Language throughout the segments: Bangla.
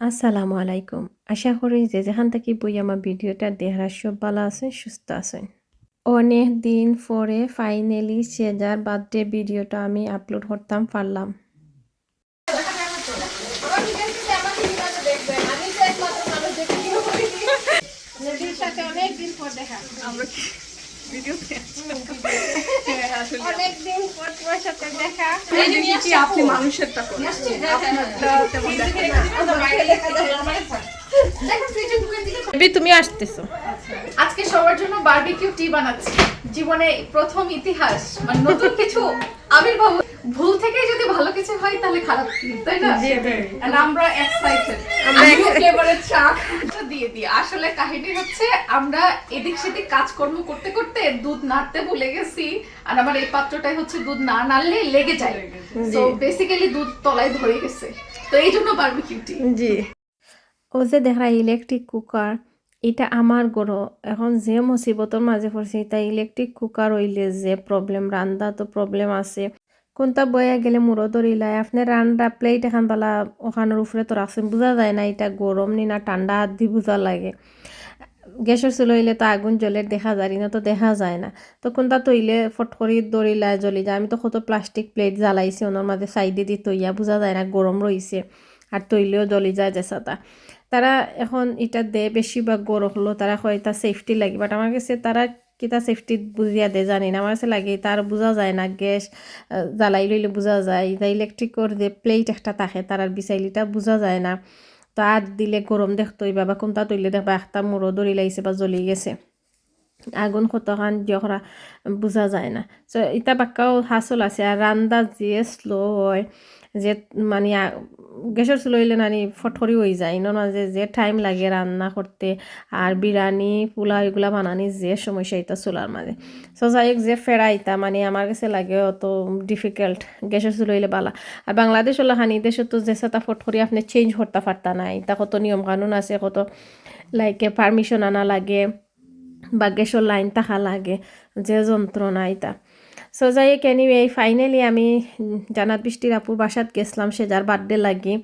আসসালামু আলাইকুম। আশা করি যে যেখান থেকে বই আমার ভিডিওটা দেখার সব ভালো আছেন সুস্থ আছেন। অনেক দিন পরে ফাইনালি সেজার বার্থডে ভিডিওটা আমি আপলোড করতাম পারলাম। আপনি মানুষেরটা তুমি আসতেছো। আজকে সবার জন্য বারবিকিউ টি বানাচ্ছি। জীবনে প্রথম ইতিহাস মানে নতুন কিছু আবির্ভাব ভুল থেকে যদি ভালো কিছু হয় তাহলে খারাপ কি তাই না? আমরা এক্সাইটেড আমরা ফ্লেভারের চা দিয়ে দিই। আসলে কাহিনী হচ্ছে আমরা এদিক সেদিক কাজকর্ম করতে করতে দুধ নাড়তে ভুলে গেছি। আর আমার এই পাত্রটাই হচ্ছে দুধ না নাড়লে লেগে যায়। তো বেসিক্যালি দুধ তলায় ধরে গেছে। তো এই জন্য বারবিকিউটি জি। ও যে দেখা ইলেকট্রিক কুকার এটা আমার গরো। এখন যে মুসিবতর মাঝে পড়ছে, এটা ইলেকট্রিক কুকার হইলে যে প্রবলেম রান্দা তো প্রবলেম আছে। কোনটা বয়া গেলে মুরো ধরিলাই আপনি রান্দা প্লেট এখান বালা ওখানের উপরে তো রাখছেন, বোঝা যায় না এটা গরম নি না ঠান্ডা হাত দিয়ে বোঝা লাগে। গ্যাসের চুলো হইলে তো আগুন জ্বলে, দেখা যায় না তো দেখা যায় না। তো কোনটা তৈলে ফটকরি দড়িলা জ্বলি যায়। আমি তো কত প্লাস্টিক প্লেট জ্বালাইছি ওনার মাঝে সাইডে দিয়ে তৈয়া বোঝা যায় না গরম রইছে আর তৈলেও জ্বলি যায় জেসাটা তারা এখন এটা দে বেশিরভাগ গরম হলো তারা কয়, এটা সেফটি লাগে। বাট আমার কাছে তারা কিতা সেফটি বুঝিয়া দে, জানি না। আমার কাছে লাগে তার বোঝা যায় না গ্যাস জ্বালাই লইলে বোঝা যায়। ইলেকট্রিকর যে প্লেট একটা থাকে তার আর বিচাইলিটা বোঝা যায় না। তো আর দিলে গরম দেখতো বাবা কোনটা তৈলে দেখবা একটা মূৰো দড়ি লাগিছে বা জ্বলি গেছে। আগুন কতখান দিয়করা বোঝা যায় না। চ ইতা বাক্কাও হাসল আছে আর রান্দা যে স্লো হয় যে মানে গ্যাসের চুলো হইলে নানি ফটফরি হয়ে যায়। না না, যে যে টাইম লাগে রান্না করতে আর বিরিয়ানি পোলা এগুলা বানানি যে সমস্যা এটা চুলার মাঝে সো যাই হোক, যে ফেরাইতা মানে আমার কাছে লাগে, অত ডিফিকাল্ট গ্যাসের চুলো হইলে বালা আর বাংলাদেশ হলো হানি দেশে তো যে সেটা ফটফরি আপনি চেঞ্জ করতে পারতা না এটা কত নিয়ম কানুন আছে, কত লাইকে পারমিশন আনা লাগে, বা গ্যাসের লাইন থাকা লাগে, যে যন্ত্রণা এটা। সো যাই এনিওয়ে ফাইনালি আমি জানাত বৃষ্টির আপুর বাসাত গেছিলাম, সে যার বার্থডে লাগি।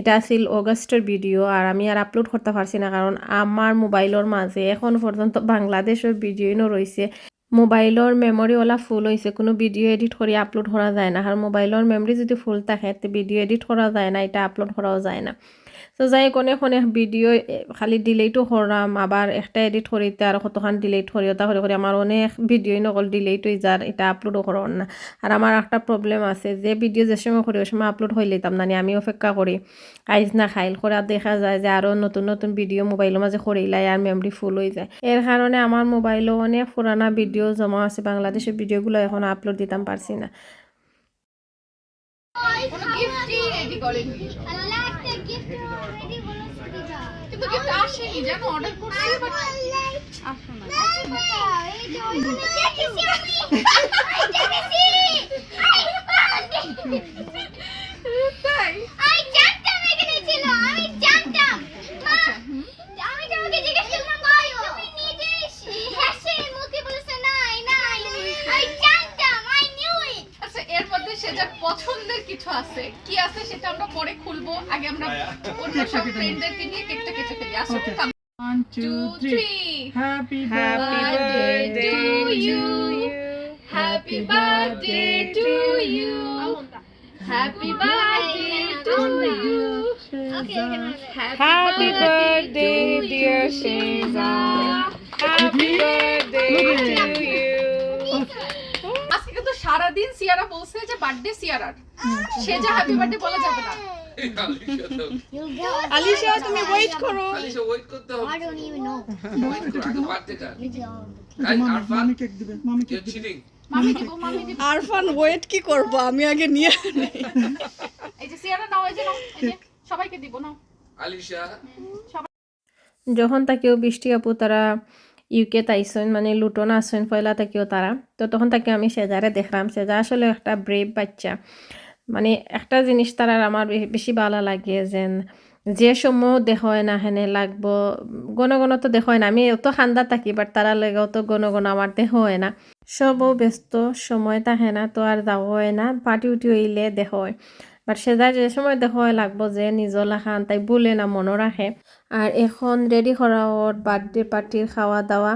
এটা আছিল অগস্টের ভিডিও আর আমি আর আপলোড করতে পারছি না কারণ আমার মোবাইলের মাঝে এখন পর্যন্ত বাংলাদেশের ভিডিওইনও রয়েছে মোবাইলের মেমরি ওলা ফুল হয়েছে কোনো ভিডিও এডিট করে আপলোড করা যায় না। আর মোবাইলের মেমরি যদি ফুল থাকে ভিডিও এডিট করা যায় না, এটা আপলোড করাও যায় না। তো যাই হোক অনেক অনেক ভিডিও খালি ডিলেটও করাম আবার একটা এডিট করিতে আর কতখান ডিলেট করি ওটা করে করে আমার অনেক ভিডিওই নকল ডিলেট হয়ে যার এটা আপলোডও করার না। আর আমার একটা প্রবলেম আছে যে ভিডিও যে সময় করি ওই সময় আপলোড হয়ে লইতাম না আমি অপেক্ষা করি আইজ না খাইল করে দেখা যায় যে আরও নতুন নতুন ভিডিও মোবাইলের মাঝে করিলাই আর মেমরি ফুল হয়ে যায়। এর কারণে আমার মোবাইলও অনেক পুরানা ভিডিও জমা আছে বাংলাদেশের ভিডিওগুলো এখন আপলোড দিতাম পারছি না কোনো গিফটই রেডি করেনি আল্লাহ একটা gift already বলেছে কিন্তু গিফট আসেনি জানো অর্ডার করছি বাট আসে না দেখেছি আমি। দেখেছি। এই বাবা, তাই আমি জানতাম এখানে ছিল, আমি জানতাম। মা, আমি তোমাকে জিজ্ঞেস করলাম, তুমি নিজে হেসে মুখে বলেছ, নাই, নাই। আমি জানতাম, I knew it. আচ্ছা এর যার পছন্দের কিছু আছে। কি আছে সেটা আমরা পরে খুলবো। আগে আমরা অন্য সব ফ্রেন্ডদেরকে নিয়ে কেকটা কেটে ফেলি। আসো One, two two, three. Three Happy birthday to you. Happy birthday to you happy birthday to you Okay, I can have it. Happy birthday সারাদিন সিয়ারা বলছে যে বার্থডে সিয়ারার। সেজা হ্যাপি বার্থডে বলা যাবে না. আলিশা তুমি ওয়েট করো। আলিশা ওয়েট করতে হবে। I don't even know. Wait করো বার্থডেটা মামি কেক দিবে মামি কেক ইউ চিটিং মামি দিব মামি দিব। আরফান ওয়েট কি করব? আমি আগে নিয়ে নেই এই যে সিয়ারা নাও এই যে নাও এই যে সবাইকে দিব নাও। আলিশা। যখন তাকেও বৃষ্টি আপু তারা ইউকে তাইছেন মানে লুটন আসছেন পয়লা তাকেও তারা। তো তখন তাকে আমি সেজারে দেখলাম। সেজা আসলে একটা ব্রেভ বাচ্চা। মানে একটা জিনিস তারার আমার বেশি ভালো লাগে যেন যে সময় দেখ হয় না হেনে লাগবো, গণ গণ তো দেখ হয় না। আমি অত খান্দা থাকি বাট তারা লেগে অত গণ গণ আমার দেহ হয় না। সবও ব্যস্ত, সময় থাকে না, তো আর যাওয়া হয় না। পার্টি উঠি হইলে দেখ হয় বাট সেদা যে সময় দেখো লাগবো যে নিজল খান তাই বলে না মনে রাখে আর এখন রেডি করা ওর বার্থডে পার্টির খাওয়া দাওয়া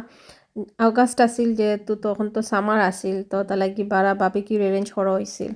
আগস্ট আছিল যেহেতু তখন তো সামার আছিল, তো তাহলে কি বারা বাবিকিউর অ্যারেঞ্জ করা হয়েছিল